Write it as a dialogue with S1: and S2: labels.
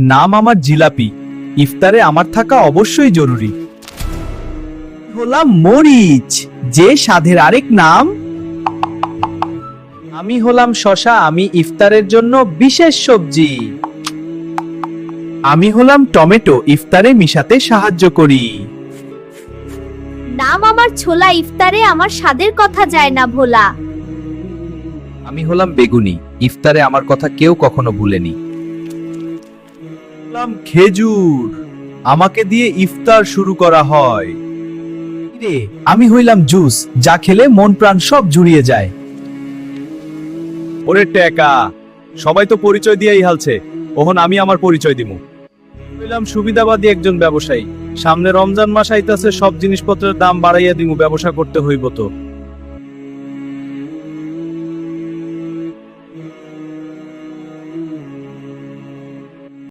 S1: নাম আমার জিলাপি। ইফতারে আমার থাকা অবশ্যই জরুরি। হলাম মরিচ যে স্বাদের আরেক নাম। আমি হলাম শশা আমি ইফতারের জন্য বিশেষ সবজি। আমি হলাম টমেটো ইফতারে মিশাতে সাহায্য করি।
S2: নাম আমার ছোলা ইফতারে আমার স্বাদের কথা যায় না ভোলা।
S1: আমি হলাম বেগুনি ইফতারে আমার কথা কেউ কখনো ভুলেনি। দেখলাম খেজুর, আমাকে দিয়ে ইফতার শুরু করা হয়। রে আমি হইলাম জুস, যা খেলে মন প্রাণ সব জুড়িয়ে যায়। ওরে টেকা সবাই তো পরিচয় দিয়েই হালছে। ওহন, আমি আমার পরিচয় দিব হইলাম সুবিধাবাদী একজন ব্যবসায়ী। সামনে রমজান মাস আইতাছে, সব জিনিসপত্রের দাম বাড়াইয়া দিমু, ব্যবসা করতে হইব তো।